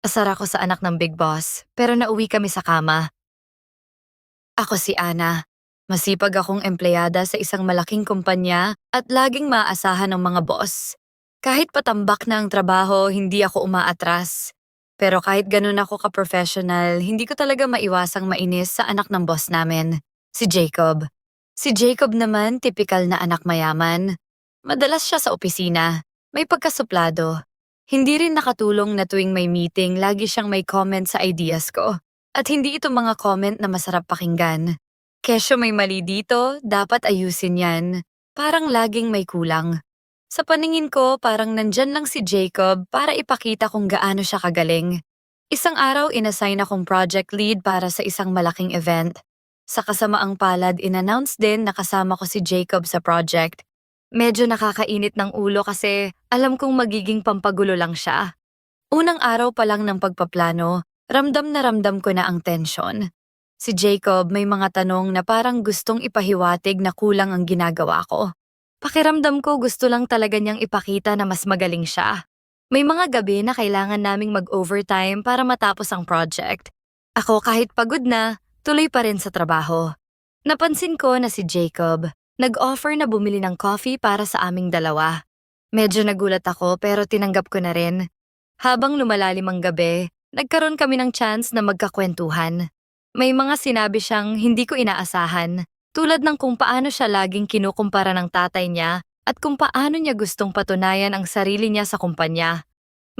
Asar ako sa anak ng Big Boss, pero nauwi kami sa kama. Ako si Ana. Masipag akong empleyada sa isang malaking kumpanya at laging maaasahan ng mga boss. Kahit patambak na ang trabaho, hindi ako umaatras. Pero kahit ganun ako ka-professional, hindi ko talaga maiwasang mainis sa anak ng boss namin, si Jacob. Si Jacob naman, tipikal na anak mayaman. Madalas siya sa opisina, may pagkasuplado. Hindi rin nakatulong na tuwing may meeting, lagi siyang may comment sa ideas ko. At hindi ito mga comment na masarap pakinggan. Kesyo may mali dito, dapat ayusin yan. Parang laging may kulang. Sa paningin ko, parang nandyan lang si Jacob para ipakita kung gaano siya kagaling. Isang araw, inassign akong project lead para sa isang malaking event. Sa kasamaang palad, inannounce din na kasama ko si Jacob sa project. Medyo nakakainit ng ulo kasi alam kong magiging pampagulo lang siya. Unang araw pa lang ng pagpaplano, ramdam na ramdam ko na ang tensyon. Si Jacob may mga tanong na parang gustong ipahiwatig na kulang ang ginagawa ko. Pakiramdam ko gusto lang talaga niyang ipakita na mas magaling siya. May mga gabi na kailangan naming mag-overtime para matapos ang project. Ako kahit pagod na, tuloy pa rin sa trabaho. Napansin ko na si Jacob, nag-offer na bumili ng coffee para sa aming dalawa. Medyo nagulat ako pero tinanggap ko na rin. Habang lumalalim ang gabi, nagkaroon kami ng chance na magkakwentuhan. May mga sinabi siyang hindi ko inaasahan, tulad ng kung paano siya laging kinukumpara ng tatay niya at kung paano niya gustong patunayan ang sarili niya sa kumpanya.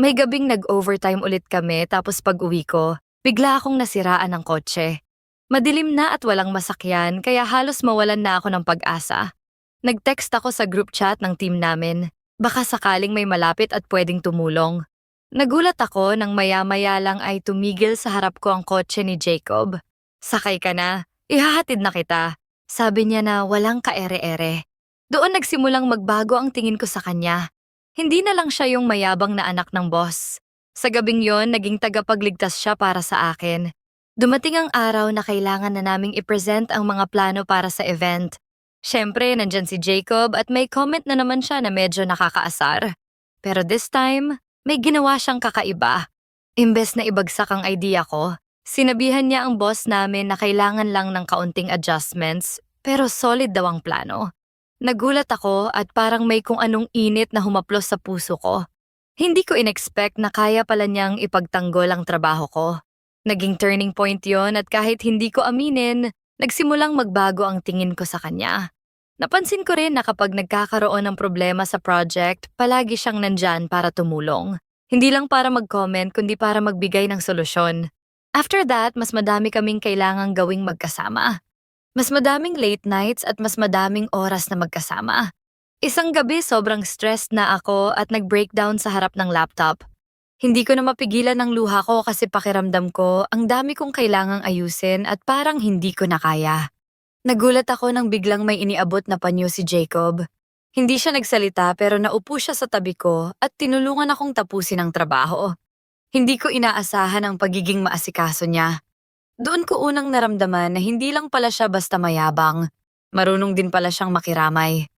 May gabing nag-overtime ulit kami tapos pag uwi ko, bigla akong nasiraan ng kotse. Madilim na at walang masakyan kaya halos mawalan na ako ng pag-asa. Nag-text ako sa group chat ng team namin. Baka sakaling may malapit at pwedeng tumulong. Nagulat ako nang maya-maya lang ay tumigil sa harap ko ang kotse ni Jacob. Sakay ka na, ihahatid na kita. Sabi niya na walang kaere-ere. Doon nagsimulang magbago ang tingin ko sa kanya. Hindi na lang siya yung mayabang na anak ng boss. Sa gabing yon, naging tagapagligtas siya para sa akin. Dumating ang araw na kailangan na naming i-present ang mga plano para sa event. Siyempre, nandyan si Jacob at may comment na naman siya na medyo nakakaasar. Pero this time, may ginawa siyang kakaiba. Imbes na ibagsak ang idea ko, sinabihan niya ang boss namin na kailangan lang ng kaunting adjustments, pero solid daw ang plano. Nagulat ako at parang may kung anong init na humaplos sa puso ko. Hindi ko inexpect na kaya pala niyang ipagtanggol ang trabaho ko. Naging turning point yon at kahit hindi ko aminin, nagsimulang magbago ang tingin ko sa kanya. Napansin ko rin na kapag nagkakaroon ng problema sa project, palagi siyang nandyan para tumulong. Hindi lang para mag-comment kundi para magbigay ng solusyon. After that, mas madami kaming kailangang gawing magkasama. Mas madaming late nights at mas madaming oras na magkasama. Isang gabi sobrang stressed na ako at nag-breakdown sa harap ng laptop. Hindi ko na mapigilan ng luha ko kasi pakiramdam ko ang dami kong kailangang ayusin at parang hindi ko na kaya. Nagulat ako nang biglang may iniabot na panyo si Jacob. Hindi siya nagsalita pero naupo siya sa tabi ko at tinulungan akong tapusin ang trabaho. Hindi ko inaasahan ang pagiging maasikaso niya. Doon ko unang naramdaman na hindi lang pala siya basta mayabang. Marunong din pala siyang makiramay.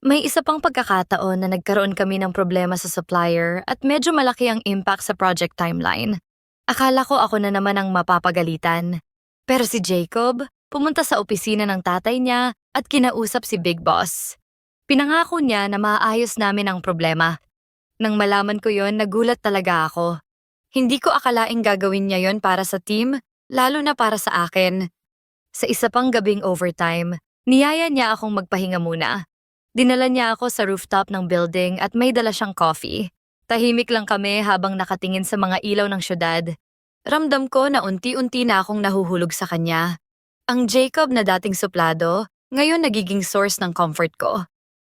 May isa pang pagkakataon na nagkaroon kami ng problema sa supplier at medyo malaki ang impact sa project timeline. Akala ko ako na naman ang mapapagalitan. Pero si Jacob, pumunta sa opisina ng tatay niya at kinausap si Big Boss. Pinangako niya na maayos namin ang problema. Nang malaman ko yon, nagulat talaga ako. Hindi ko akalaing gagawin niya yon para sa team, lalo na para sa akin. Sa isa pang gabing overtime, niyaya niya akong magpahinga muna. Dinala niya ako sa rooftop ng building at may dala siyang coffee. Tahimik lang kami habang nakatingin sa mga ilaw ng syudad. Ramdam ko na unti-unti na akong nahuhulog sa kanya. Ang Jacob na dating suplado, ngayon nagiging source ng comfort ko.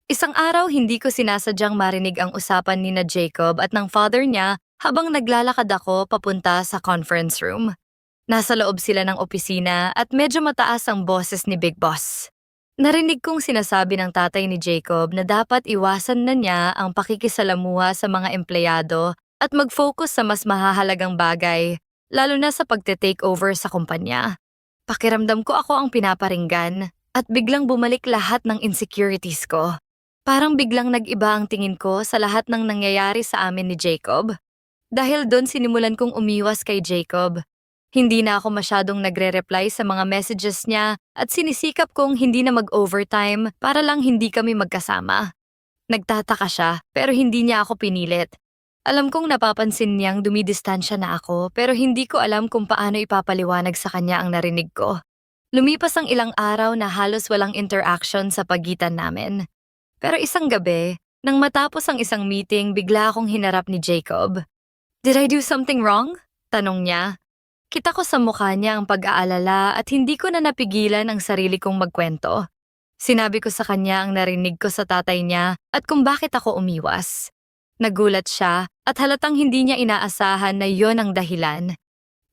Isang araw hindi ko sinasadyang marinig ang usapan ni na Jacob at ng father niya habang naglalakad ako papunta sa conference room. Nasa loob sila ng opisina at medyo mataas ang boses ni Big Boss. Narinig kong sinasabi ng tatay ni Jacob na dapat iwasan na niya ang pakikisalamuha sa mga empleyado at mag-focus sa mas mahahalagang bagay, lalo na sa pagte-take over sa kumpanya. Pakiramdam ko ako ang pinaparinggan at biglang bumalik lahat ng insecurities ko. Parang biglang nag-iba ang tingin ko sa lahat ng nangyayari sa amin ni Jacob. Dahil doon sinimulan kong umiwas kay Jacob. Hindi na ako masyadong nagre-reply sa mga messages niya at sinisikap kong hindi na mag-overtime para lang hindi kami magkasama. Nagtataka siya pero hindi niya ako pinilit. Alam kong napapansin niyang dumidistansya na ako pero hindi ko alam kung paano ipapaliwanag sa kanya ang narinig ko. Lumipas ang ilang araw na halos walang interaction sa pagitan namin. Pero isang gabi, nang matapos ang isang meeting, bigla akong hinarap ni Jacob. Did I do something wrong? Tanong niya. Kita ko sa mukha niya ang pag-aalala at hindi ko na napigilan ang sarili kong magkwento. Sinabi ko sa kanya ang narinig ko sa tatay niya at kung bakit ako umiwas. Nagulat siya at halatang hindi niya inaasahan na yon ang dahilan.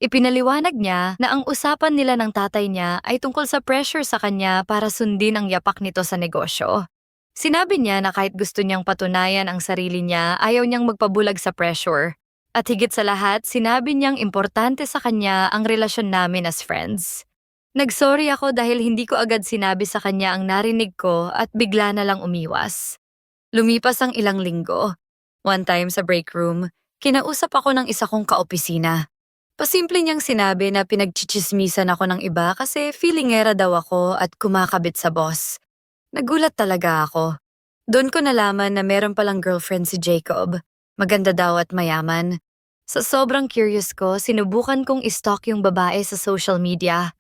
Ipinaliwanag niya na ang usapan nila ng tatay niya ay tungkol sa pressure sa kanya para sundin ang yapak nito sa negosyo. Sinabi niya na kahit gusto niyang patunayan ang sarili niya, ayaw niyang magpabulag sa pressure. At higit sa lahat, sinabi niyang importante sa kanya ang relasyon namin as friends. Nagsorry ako dahil hindi ko agad sinabi sa kanya ang narinig ko at bigla na lang umiwas. Lumipas ang ilang linggo. One time sa break room, kinausap ako ng isa kong kaopisina. Pasimple niyang sinabi na pinagchichismisan ako ng iba kasi feelingera daw ako at kumakabit sa boss. Nagulat talaga ako. Doon ko nalaman na meron palang girlfriend si Jacob. Maganda daw at mayaman. Sa sobrang curious ko, sinubukan kong istalk yung babae sa social media.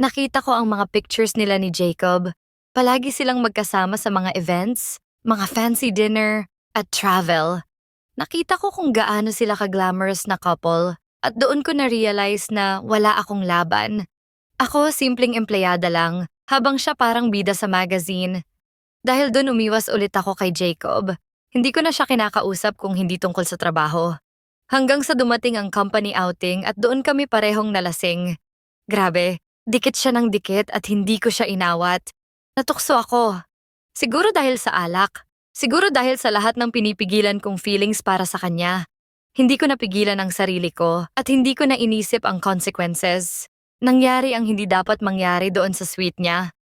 Nakita ko ang mga pictures nila ni Jacob. Palagi silang magkasama sa mga events, mga fancy dinner, at travel. Nakita ko kung gaano sila ka-glamorous na couple at doon ko na-realize na wala akong laban. Ako simpleng empleyada lang, habang siya parang bida sa magazine. Dahil doon umiwas ulit ako kay Jacob. Hindi ko na siya kinakausap kung hindi tungkol sa trabaho. Hanggang sa dumating ang company outing at doon kami parehong nalasing. Grabe, dikit siya ng dikit at hindi ko siya inawat. Natukso ako. Siguro dahil sa alak. Siguro dahil sa lahat ng pinipigilan kong feelings para sa kanya. Hindi ko napigilan ang sarili ko at hindi ko na inisip ang consequences. Nangyari ang hindi dapat mangyari doon sa suite niya.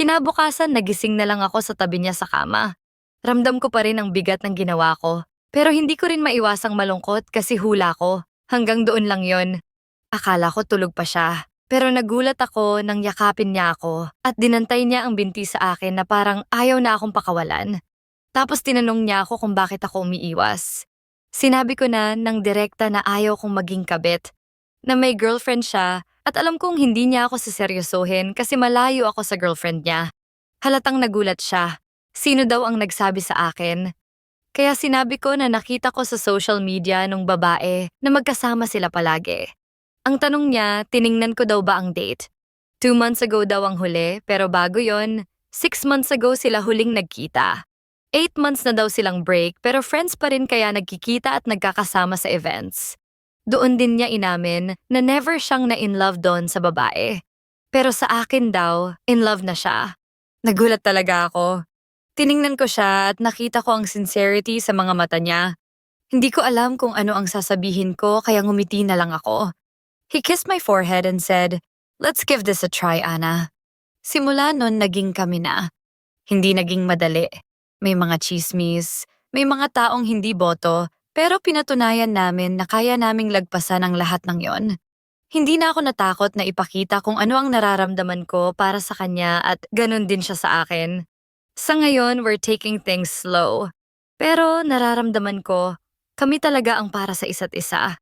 Kinabukasan nagising na lang ako sa tabi niya sa kama. Ramdam ko pa rin ang bigat ng ginawa ko. Pero hindi ko rin maiwasang malungkot kasi hula ko. Hanggang doon lang yon. Akala ko tulog pa siya. Pero nagulat ako nang yakapin niya ako at dinantay niya ang binti sa akin na parang ayaw na akong pakawalan. Tapos tinanong niya ako kung bakit ako umiiwas. Sinabi ko na nang direkta na ayaw kong maging kabit. Na may girlfriend siya at alam kong hindi niya ako siseryosohin kasi malayo ako sa girlfriend niya. Halatang nagulat siya. Sino daw ang nagsabi sa akin? Kaya sinabi ko na nakita ko sa social media nung babae na magkasama sila palagi. Ang tanong niya, tiningnan ko daw ba ang date? Two months ago daw ang huli, pero bago yon, six months ago sila huling nagkita. Eight months na daw silang break, pero friends pa rin kaya nagkikita at nagkakasama sa events. Doon din niya inamin na never siyang na-in love doon sa babae. Pero sa akin daw, in love na siya. Nagulat talaga ako. Tiningnan ko siya at nakita ko ang sincerity sa mga mata niya. Hindi ko alam kung ano ang sasabihin ko kaya ngumiti na lang ako. He kissed my forehead and said, Let's give this a try, Anna. Simula nun naging kami na. Hindi naging madali. May mga chismis, may mga taong hindi boto, pero pinatunayan namin na kaya naming lagpasan ang lahat ng yon. Hindi na ako natakot na ipakita kung ano ang nararamdaman ko para sa kanya at ganun din siya sa akin. Sa ngayon, we're taking things slow. Pero nararamdaman ko, kami talaga ang para sa isa't isa.